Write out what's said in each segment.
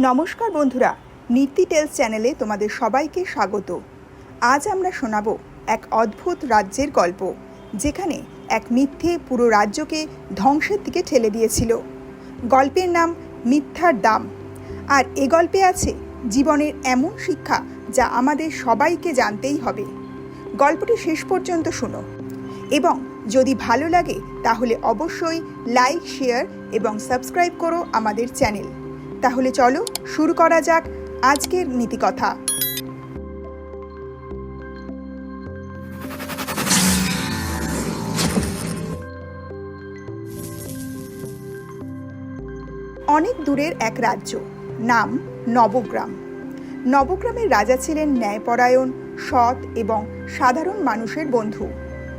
নমস্কার বন্ধুরা, নীতি টেলস চ্যানেলে তোমাদের সবাইকে স্বাগত। আজ আমরা শোনাব এক অদ্ভুত রাজ্যের গল্প, যেখানে এক মিথ্যে পুরো রাজ্যকে ধ্বংসের দিকে ঠেলে দিয়েছিল। গল্পের নাম মিথ্যার দাম। আর এ গল্পে আছে জীবনের এমন শিক্ষা যা আমাদের সবাইকে জানতেই হবে। গল্পটি শেষ পর্যন্ত শোনো। এবং যদি ভালো লাগে, তাহলে অবশ্যই লাইক, শেয়ার এবং সাবস্ক্রাইব করো আমাদের চ্যানেল। তাহলে চলো শুরু করা যাক আজকের নীতিকথা। অনেক দূরের এক রাজ্য, নাম নবগ্রাম। নবগ্রামের রাজা ছিলেন ন্যায়পরায়ণ, সৎ এবং সাধারণ মানুষের বন্ধু।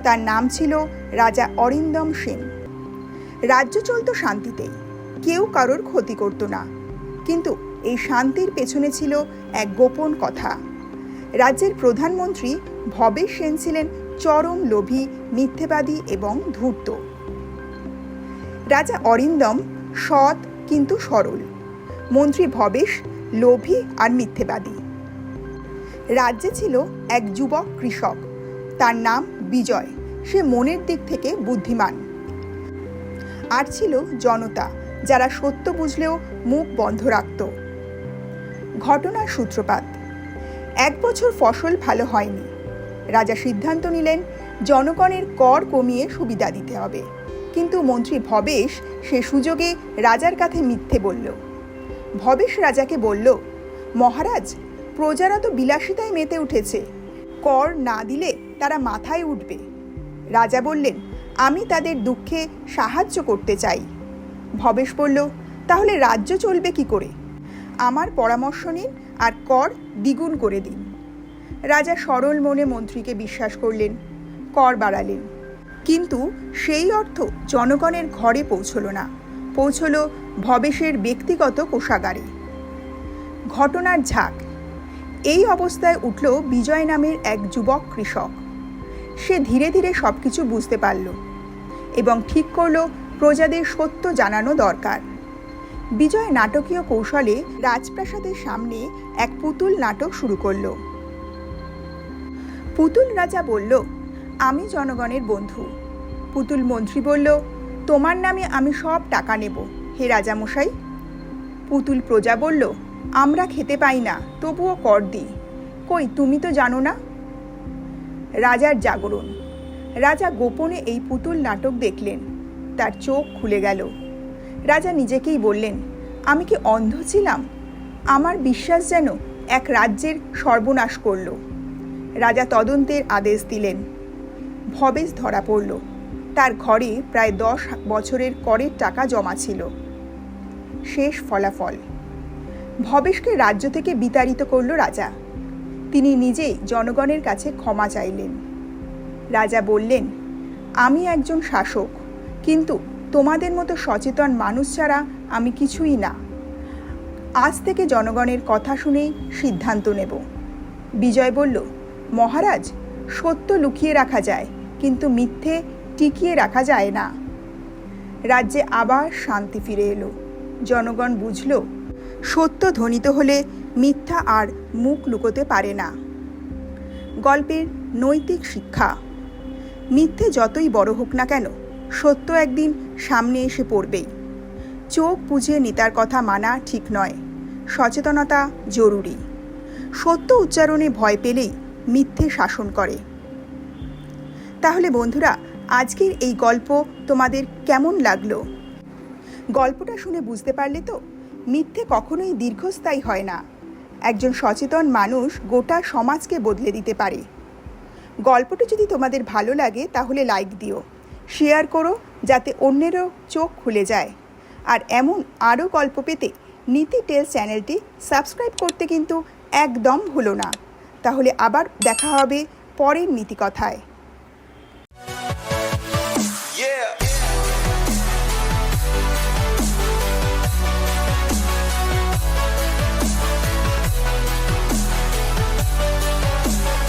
তার নাম ছিল রাজা অরিন্দম সেন। রাজ্য চলত শান্তিতেই, কেউ কারোর ক্ষতি করত না। কিন্তু এই শান্তির পেছনে ছিল এক গোপন কথা। রাজ্যের প্রধানমন্ত্রী ভবেশ সেন ছিলেন চরম লোভী, মিথ্যেবাদী এবং ধূর্ত। রাজা অরিন্দম সৎ কিন্তু সরল। মন্ত্রী ভবেশ লোভী আর মিথ্যেবাদী। রাজ্যে ছিল এক যুবক কৃষক। তার নাম বিজয়। সে মনের দিক থেকে বুদ্ধিমান। আর ছিল জনতা। যারা সত্য বুঝলেও মুখ বন্ধ রাখত। ঘটনার সূত্রপাত। এক বছর ফসল ভালো হয়নি। রাজা সিদ্ধান্ত নিলেন, জনগণের কর কমিয়ে সুবিধা দিতে হবে। কিন্তু মন্ত্রী ভবেশ সে সুযোগে রাজার কাছে মিথ্যে বলল। ভবেশ রাজাকে বলল, মহারাজ, প্রজারা তো বিলাসিতায় মেতে উঠেছে। কর না দিলে তারা মাথায় উঠবে। রাজা বললেন, আমি তাদের দুঃখে সাহায্য করতে চাই। ভবেশ বলল, তাহলে রাজ্য চলবে কি করে? আমার পরামর্শ নিন আর কর দ্বিগুণ করে দিন। রাজা সরল মনে মন্ত্রীকে বিশ্বাস করলেন, কর বাড়ালেন। কিন্তু সেই অর্থ জনগণের ঘরে পৌঁছল না, পৌঁছল ভবেশের ব্যক্তিগত কোষাগারে। ঘটনার ঝাঁক, এই অবস্থায় উঠল বিজয় নামের এক যুবক কৃষক। সে ধীরে ধীরে সব কিছু বুঝতে পারল এবং ঠিক করল প্রজাদের সত্য জানানো দরকার। বিজয় নাটকীয় কৌশলে রাজপ্রাসাদের সামনে এক পুতুল নাটক শুরু করল। পুতুল রাজা বলল, আমি জনগণের বন্ধু। পুতুল মন্ত্রী বলল, তোমার নামে আমি সব টাকা নেব। হে রাজামশাই? পুতুল প্রজা বলল, আমরা খেতে পাই না, তবুও কর দিই। কই, তুমি তো জানো না? রাজার জাগরণ। রাজা গোপনে এই পুতুল নাটক দেখলেন। তার চোখ খুলে গেল। রাজা নিজেকেই বললেন, আমি কি অন্ধ ছিলাম? আমার বিশ্বাস যেন এক রাজ্যের সর্বনাশ করল। রাজা তদন্তের আদেশ দিলেন। ভবেশ ধরা পড়ল। তার ঘরে প্রায় দশ বছরের করের টাকা জমা ছিল। শেষ ফলাফল। ভবেশকে রাজ্য থেকে বিতাড়িত করল রাজা। তিনি নিজেই জনগণের কাছে ক্ষমা চাইলেন। রাজা বললেন, আমি একজন শাসক। কিন্তু তোমাদের মতো সচেতন মানুষ ছাড়া আমি কিছুই না। আজ থেকে জনগণের কথা শুনেই সিদ্ধান্ত নেব। বিজয় বলল, মহারাজ, সত্য লুকিয়ে রাখা যায়, কিন্তু মিথ্যে টিকিয়ে রাখা যায় না। রাজ্যে আবার শান্তি ফিরে এলো। জনগণ বুঝল, সত্য ধ্বনিত হলে মিথ্যা আর মুখ লুকোতে পারে না। গল্পের নৈতিক শিক্ষা, মিথ্যে যতই বড় হোক না কেন সত্য একদিন সামনে এসে পড়বেই। চোখ বুঝে নেতার কথা মানা ঠিক নয়। সচেতনতা জরুরি। সত্য উচ্চারণে ভয় পেলেই মিথ্যে শাসন করে। তাহলে বন্ধুরা, আজকের এই গল্প তোমাদের কেমন লাগল? গল্পটা শুনে বুঝতে পারলে তো মিথ্যে কখনোই দীর্ঘস্থায়ী হয় না। একজন সচেতন মানুষ গোটা সমাজকে বদলে দিতে পারে। গল্পটি যদি তোমাদের ভালো লাগে তাহলে লাইক দিও। শেয়ার করো যাতে অন্যেরও চোখ খুলে যায়। আর এমন আরও গল্প পেতে নীতি টেল চ্যানেলটি সাবস্ক্রাইব করতে কিন্তু একদম ভুলো না। তাহলে আবার দেখা হবে পরের নীতিকথায়